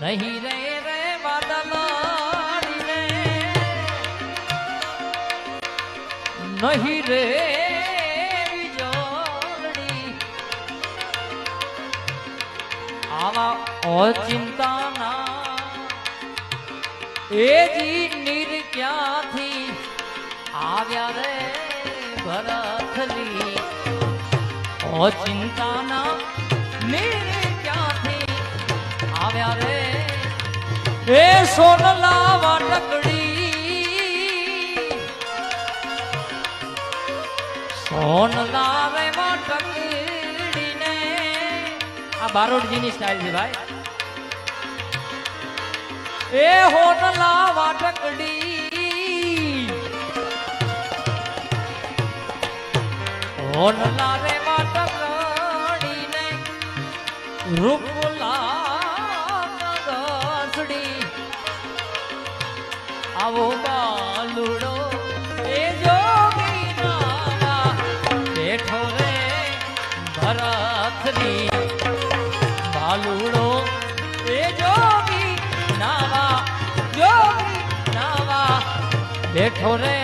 નહીં રે રે વાદલાડી રે. નહીં રે વીજળી આવા અચિંતાના એ જી નીર ક્યાંથી આવ્યા રે ભરથલી અચિંતાના એ સોનલા વાટકડી સોનલા રે વાટકડી ને આ બારોટજીની સ્ટાઇલ છે ભાઈ. એ હોનલા વાટકડી હોનલા રે વાટકડી ને રૂપલા આવો બાલુડો એ જોગી નાવા બેઠો રે ભરતની બાલુડો એ જોગી નાવા જોગી નાવા બેઠો રે